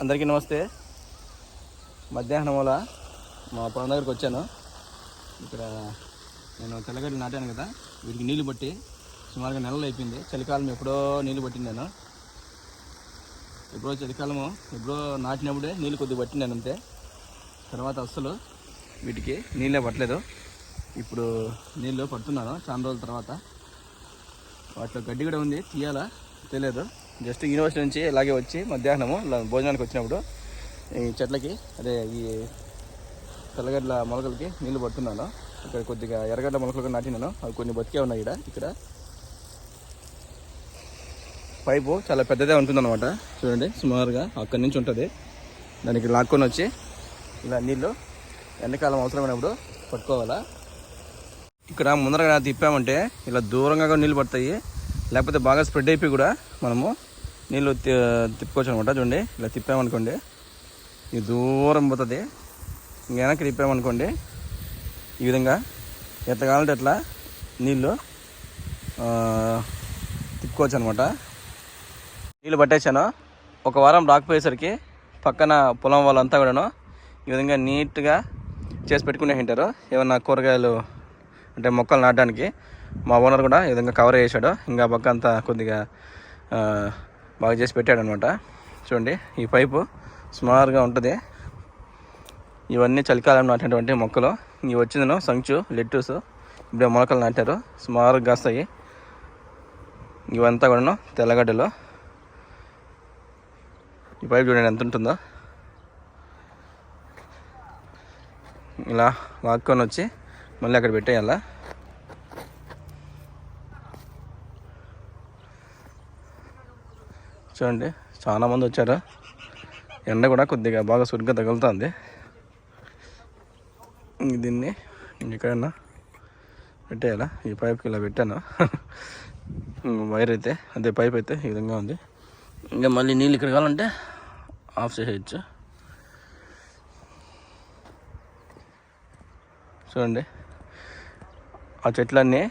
అందరికీ నమస్తే. మధ్యాహ్నం వల్ల మా పొలం దగ్గరికి వచ్చాను. ఇక్కడ నేను తెల్లగడ్డలు నాటాను కదా వీటికి నీళ్ళు పట్టి సుమారుగా నెలలు అయిపోయింది. చలికాలం ఎప్పుడో నీళ్ళు పట్టింది నేను. ఎప్పుడో చలికాలము ఎప్పుడో నాటినప్పుడే నీళ్ళు కొద్దిగా పట్టినాను అంతే. తర్వాత అస్సలు వీటికి నీళ్ళే పట్టలేదు. ఇప్పుడు నీళ్ళు పడుతున్నాను చాలా రోజుల తర్వాత. వాటిలో గడ్డి కూడా ఉంది తీయాలా? తెలియదు. జస్ట్ యూనివర్సిటీ నుంచి ఇలాగే వచ్చి మధ్యాహ్నము భోజనానికి వచ్చినప్పుడు ఈ చెట్లకి అదే ఈ తెల్లగడ్డల మొలకలకి నీళ్ళు పడుతున్నాను. ఇక్కడ కొద్దిగా ఎర్రగడ్డ మొలకలు నాటినాను. అవి కొన్ని బతికే ఉన్నాయి ఇక్కడ ఇక్కడ. పైపు చాలా పెద్దదే ఉంటుందన్నమాట. చూడండి సుమారుగా అక్కడి నుంచి ఉంటుంది. దానికి లాక్కొని వచ్చి ఇలా నీళ్ళు ఎండాకాలం అవసరమైనప్పుడు పట్టుకోవాలా. ఇక్కడ ముందరగా తిప్పామంటే ఇలా దూరంగా కూడా నీళ్ళు పడతాయి. లేకపోతే బాగా స్ప్రెడ్ అయిపోయి కూడా మనము నీళ్ళు తి- తిప్పుకోవచ్చు అనమాట చూడండి. ఇలా తిప్పామనుకోండి ఇది దూరం పోతుంది. ఇంకా వెనక్కి తిప్పామనుకోండి ఈ విధంగా ఎంత కావాలంటే అట్లా నీళ్ళు తిప్పుకోవచ్చు అనమాట నీళ్ళు పట్టేశాను ఒక వారం రాకపోయేసరికి పక్కన పొలం వాళ్ళంతా కూడాను ఈ విధంగా నీట్గా చేసి పెట్టుకునే ఉంటారు ఏమన్నా కూరగాయలు అంటే మొక్కలు నాటడానికి మా ఓనర్ కూడా ఈ విధంగా కవర్ చేశాడు. ఇంకా పక్క అంతా కొద్దిగా బాగా చేసి పెట్టాడు అనమాట చూడండి ఈ పైపు సుమారుగా ఉంటుంది. ఇవన్నీ చలికాలం నాటినటువంటి మొక్కలు. ఇవి వచ్చిందను సంచు లెట్టూస్ ఇప్పుడే మొలకలు నాటారు. సుమారుగా కాస్తాయి. ఇవంతా కూడాను తెల్లగడ్డలు. ఈ పైపు చూడండి ఎంత ఉంటుందో. ఇలా వాక్కొని వచ్చి మళ్ళీ అక్కడ పెట్టేయాలా? చూడండి చాలా మంది వచ్చారు. ఎండ కూడా కొద్దిగా బాగా సురిగ్గా తగులుతుంది. దీన్ని ఎక్కడన్నా పెట్టేయాలా? ఈ పైప్కి ఇలా పెట్టాను. వైర్ అయితే అదే పైప్ అయితే ఈ విధంగా ఉంది. ఇంకా మళ్ళీ నీళ్ళు ఇక్కడ కావాలంటే ఆఫ్ చేసేయచ్చు. చూడండి ఆ చెట్లన్నీ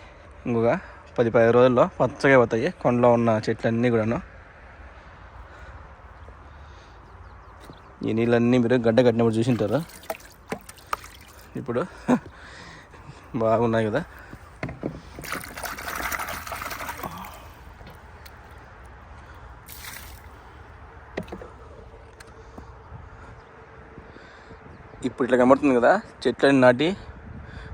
ఇంకొక పది పది రోజుల్లో పచ్చగా అవుతాయి కొండలో ఉన్న చెట్లన్నీ కూడాను. ఈ నీళ్ళన్నీ మీరు గడ్డ కట్టినప్పుడు చూసింటారా? ఇప్పుడు బాగున్నాయి కదా. ఇప్పుడు ఇట్లా కనబడుతుంది కదా చెట్లన్నీ నాటి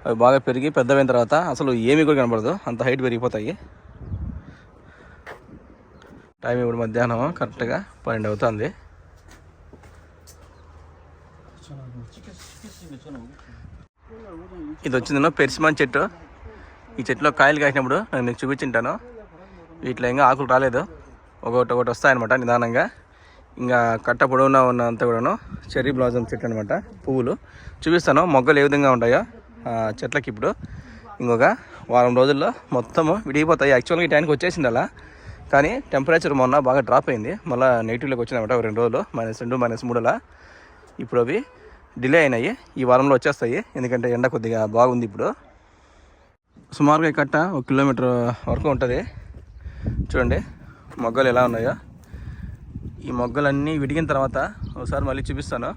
అవి బాగా పెరిగి పెద్దవైన తర్వాత అసలు ఏమీ కూడా కనబడదు అంత హైట్ పెరిగిపోతాయి. టైం ఇప్పుడు మధ్యాహ్నం కరెక్ట్గా పన్నెండు అవుతుంది. ఇది వచ్చిందను పెరిసిమాన్ చెట్టు. ఈ చెట్టులో కాయలు కాసినప్పుడు నేను మీకు చూపించింటాను. వీటిలో ఇంకా ఆకులు రాలేదు. ఒకటి ఒకటి వస్తాయన్నమాట నిదానంగా. ఇంకా కట్ట పొడవునా ఉన్నంత కూడాను చెర్రీ బ్లాజమ్ చెట్టు అనమాట పువ్వులు. చూపిస్తాను మొగ్గలు ఏ విధంగా ఉంటాయో చెట్లకి ఇప్పుడు. ఇంకొక వారం రోజుల్లో మొత్తము విడిగిపోతాయి. యాక్చువల్గా ఈ టైంకి వచ్చేసింది అలా కానీ టెంపరేచర్ మొన్న బాగా డ్రాప్ అయింది. మళ్ళీ నెగిటివ్లోకి వచ్చిందన్నమాట ఒక రెండు రోజులు. మైనస్ రెండు మైనస్ మూడులా. ఇప్పుడు అవి డిలే అయినాయి. ఈ వారంలో వచ్చేస్తాయి. ఎందుకంటే ఎండ కొద్దిగా బాగుంది ఇప్పుడు. సుమారుగా ఈ కట్ట ఒక కిలోమీటర్ వరకు ఉంటుంది. చూడండి మొగ్గలు ఎలా ఉన్నాయో. ఈ మొగ్గలన్నీ విడిగిన తర్వాత ఒకసారి మళ్ళీ చూపిస్తాను.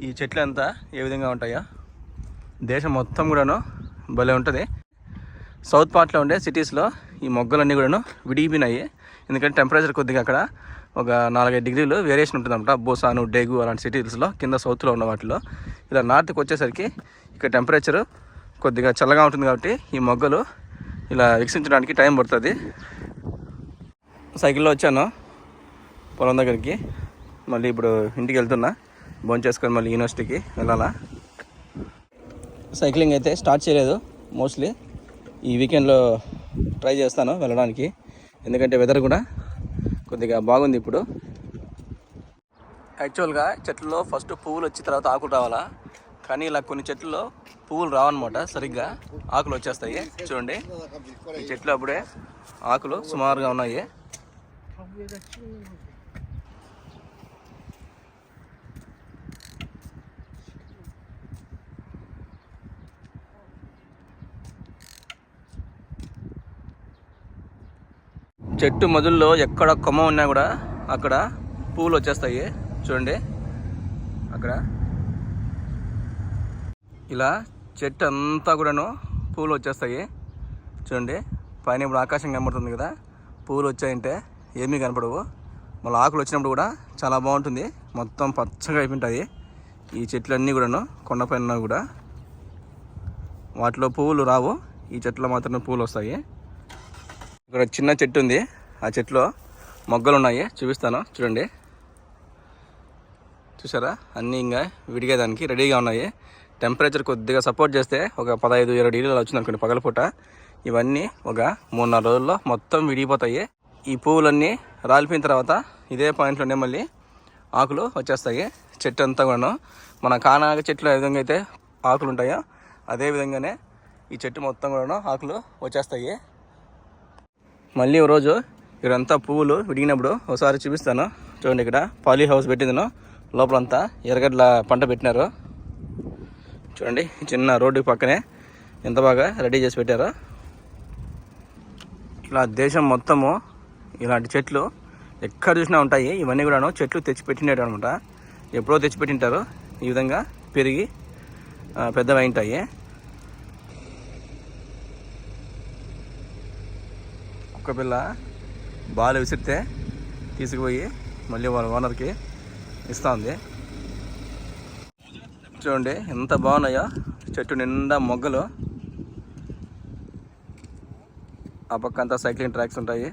ఈ చెట్లు అంతా ఏ విధంగా ఉంటాయో. దేశం మొత్తం కూడాను భలే ఉంటుంది. సౌత్ పార్ట్లో ఉండే సిటీస్లో ఈ మొగ్గలన్నీ కూడాను విడిగిపోయినాయి. ఎందుకంటే టెంపరేచర్ కొద్దిగా అక్కడ ఒక నాలుగైదు డిగ్రీలు వేరియేషన్ ఉంటుందన్నమాట. బోసాను డేగు అలాంటి సిటీస్లో కింద సౌత్లో ఉన్న వాటిలో. ఇలా నార్త్కి వచ్చేసరికి ఇక్కడ టెంపరేచర్ కొద్దిగా చల్లగా ఉంటుంది కాబట్టి ఈ మొగ్గలు ఇలా వికసించడానికి టైం పడుతుంది. సైకిల్లో వచ్చాను పొలం దగ్గరికి. మళ్ళీ ఇప్పుడు ఇంటికి వెళ్తున్నా. భోజనం చేసుకొని మళ్ళీ యూనివర్సిటీకి వెళ్ళాలా? సైక్లింగ్ అయితే స్టార్ట్ చేయలేదు మోస్ట్లీ. ఈ వీకెండ్లో ట్రై చేస్తాను వెళ్ళడానికి. ఎందుకంటే వెదర్ కూడా కొద్దిగా బాగుంది ఇప్పుడు. యాక్చువల్గా చెట్లలో ఫస్ట్ పువ్వులు వచ్చిన తర్వాత ఆకులు రావాలా? కానీ ఇలా కొన్ని చెట్లలో పువ్వులు రావన్నమాట సరిగ్గా. ఆకులు వచ్చేస్తాయి. చూడండి. ఈ చెట్లు అప్పుడే ఆకులు సుమారుగా ఉన్నాయి. చెట్టు మొదల్లో ఎక్కడ కొమ్మ ఉన్నా కూడా అక్కడ పువ్వులు వచ్చేస్తాయి. చూడండి. అక్కడ. ఇలా చెట్టు అంతా కూడాను పూలు వచ్చేస్తాయి. చూడండి. పైన ఇప్పుడు ఆకాశం కనబడుతుంది కదా. పూలు వచ్చాయంటే ఏమీ కనపడవు. మళ్ళీ ఆకులు వచ్చినప్పుడు కూడా చాలా బాగుంటుంది. మొత్తం పచ్చగా అయిపోయింటాయి. ఈ చెట్లన్నీ కూడాను కొండపైన కూడా. వాటిలో పువ్వులు రావు. ఈ చెట్లో మాత్రమే పువ్వులు వస్తాయి. ఇక్కడ చిన్న చెట్టు ఉంది. ఆ చెట్టులో మొగ్గలు ఉన్నాయి చూపిస్తాను. చూడండి. చూసారా? అన్నీ ఇంకా విడిగేదానికి రెడీగా ఉన్నాయి. టెంపరేచర్ కొద్దిగా సపోర్ట్ చేస్తే ఒక పదహైదు ఇరవై డిగ్రీలు వచ్చింది అనుకోండి పగలపూట. ఇవన్నీ ఒక మూడు నాలుగు రోజుల్లో మొత్తం విడిగిపోతాయి. ఈ పువ్వులన్నీ రాలిపోయిన తర్వాత ఇదే పాయింట్లోనే మళ్ళీ ఆకులు వచ్చేస్తాయి. చెట్టు అంతా కూడాను. మన కానాగ చెట్లు ఏ విధంగా అయితే ఆకులు ఉంటాయో అదే విధంగానే ఈ చెట్టు మొత్తం కూడాను ఆకులు వచ్చేస్తాయి. మళ్ళీ ఒక రోజు ఇక్కడంతా పువ్వులు విడిగినప్పుడు ఒకసారి చూపిస్తాను. చూడండి ఇక్కడ పాలీ హౌస్ పెట్టిందను. లోపలంతా ఎర్రగడ్డల పంట పెట్టినారు. చూడండి చిన్న రోడ్డు పక్కనే ఎంత బాగా రెడీ చేసి పెట్టారు. ఇలా దేశం మొత్తము ఇలాంటి చెట్లు ఎక్కడ చూసినా ఉంటాయి. ఇవన్నీ కూడాను చెట్లు తెచ్చిపెట్టినట్టు అనమాట ఎప్పుడో తెచ్చి పెట్టింటారు ఈ విధంగా పెరిగి పెద్దవై ఉంటాయి. కుక్క పిల్ల బాల్ విసిరితే తీసుకుపోయి మళ్ళీ వాళ్ళ ఓనర్కి ఇస్తూ ఉంది చూడండి ఎంత బాగున్నాయో. చెట్టు నిండా మొగ్గలు. ఆ పక్క అంతా సైక్లింగ్ ట్రాక్స్ ఉంటాయి.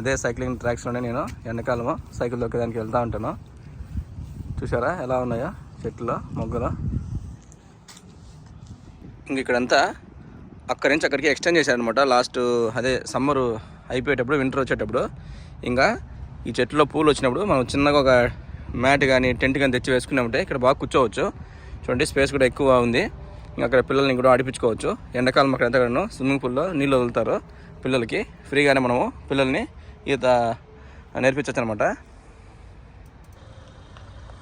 అదే సైక్లింగ్ ట్రాక్స్లోనే నేను ఎండాకాలము సైకిల్ దొక్కేదానికి వెళ్తూ ఉంటాను చూసారా ఎలా ఉన్నాయో? చెట్లు మొగ్గలు. ఇంక ఇక్కడంతా అక్కడి నుంచి అక్కడికి ఎక్స్టెండ్ చేశారనమాట లాస్ట్ అదే సమ్మర్ అయిపోయేటప్పుడు వింటర్ వచ్చేటప్పుడు. ఇంకా ఈ చెట్టులో పూలు వచ్చినప్పుడు మనం చిన్నగా ఒక మ్యాట్ కానీ టెంట్ కానీ తెచ్చి వేసుకున్నామంటే ఇక్కడ బాగా కూర్చోవచ్చు. చూడండి స్పేస్ కూడా ఎక్కువ ఉంది. ఇంకా అక్కడ పిల్లల్ని కూడా ఆడిపించుకోవచ్చు. ఎండాకాలం అక్కడ ఎంతగానో స్విమ్మింగ్ పూల్లో నీళ్ళు వదులుతారు పిల్లలకి. ఫ్రీగానే మనము పిల్లల్ని ఈత నేర్పించవచ్చు అనమాట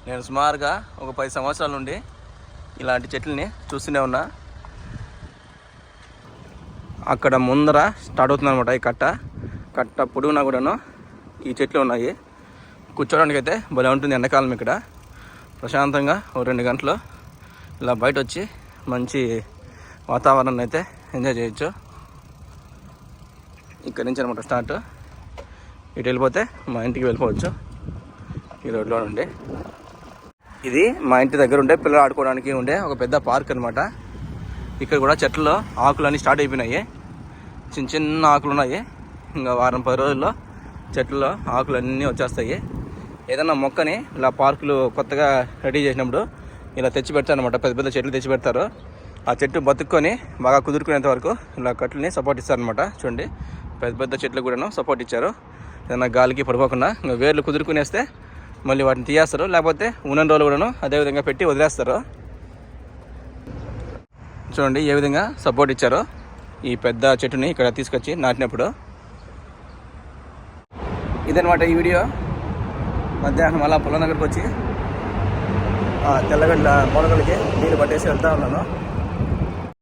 నేను సుమారుగా ఒక పది సంవత్సరాల నుండి ఇలాంటి చెట్లని చూస్తూనే ఉన్నా. అక్కడ ముందర స్టార్ట్ అవుతుంది అనమాట ఈ కట్ట. కట్ట పొడుగునా కూడాను ఈ చెట్లు ఉన్నాయి. కూర్చోడానికి అయితే భలే ఉంటుంది ఎండాకాలం ఇక్కడ. ప్రశాంతంగా ఓ రెండు గంటలు ఇలా బయట వచ్చి మంచి వాతావరణాన్ని అయితే ఎంజాయ్ చేయొచ్చు. ఇక్కడ నుంచి అనమాట స్టార్ట్. ఇటు వెళ్ళిపోతే మా ఇంటికి వెళ్ళిపోవచ్చు. ఈ రోడ్లో నుండి. ఇది మా ఇంటి దగ్గర ఉండే పిల్లలు ఆడుకోవడానికి ఉండే ఒక పెద్ద పార్క్ అనమాట ఇక్కడ కూడా చెట్లలో ఆకులు అన్నీ స్టార్ట్ అయిపోయినాయి. చిన్న చిన్న ఆకులు ఉన్నాయి. ఇంకా వారం పది రోజుల్లో చెట్లలో ఆకులు అన్నీ వచ్చేస్తాయి. ఏదైనా మొక్కని ఇలా పార్కులు కొత్తగా రెడీ చేసినప్పుడు ఇలా తెచ్చి పెడతారు అనమాట పెద్ద పెద్ద చెట్లు తెచ్చి పెడతారు. ఆ చెట్టు బతుక్కొని బాగా కుదురుకునేంత వరకు ఇలా కట్లని సపోర్ట్ ఇస్తారనమాట చూడండి. పెద్ద పెద్ద చెట్లు కూడాను సపోర్ట్ ఇచ్చారు. ఏదైనా గాలికి పడిపోకుండా ఇంకా వేర్లు కుదురుకునేస్తే మళ్ళీ వాటిని తీయేస్తారు. లేకపోతే ఉన్న రోజులు కూడాను అదేవిధంగా పెట్టి వదిలేస్తారు. చూడండి ఏ విధంగా సపోర్ట్ ఇచ్చారో. ఈ పెద్ద చెట్టుని ఇక్కడ తీసుకొచ్చి నాటినప్పుడు. ఇదనమాట ఈ వీడియో. మధ్యాహ్నం అలా పొలం దగ్గరకు వచ్చి తెల్లగడ్డ మొలకలకి నీళ్ళు పట్టేసి వెళ్తా ఉన్నాను.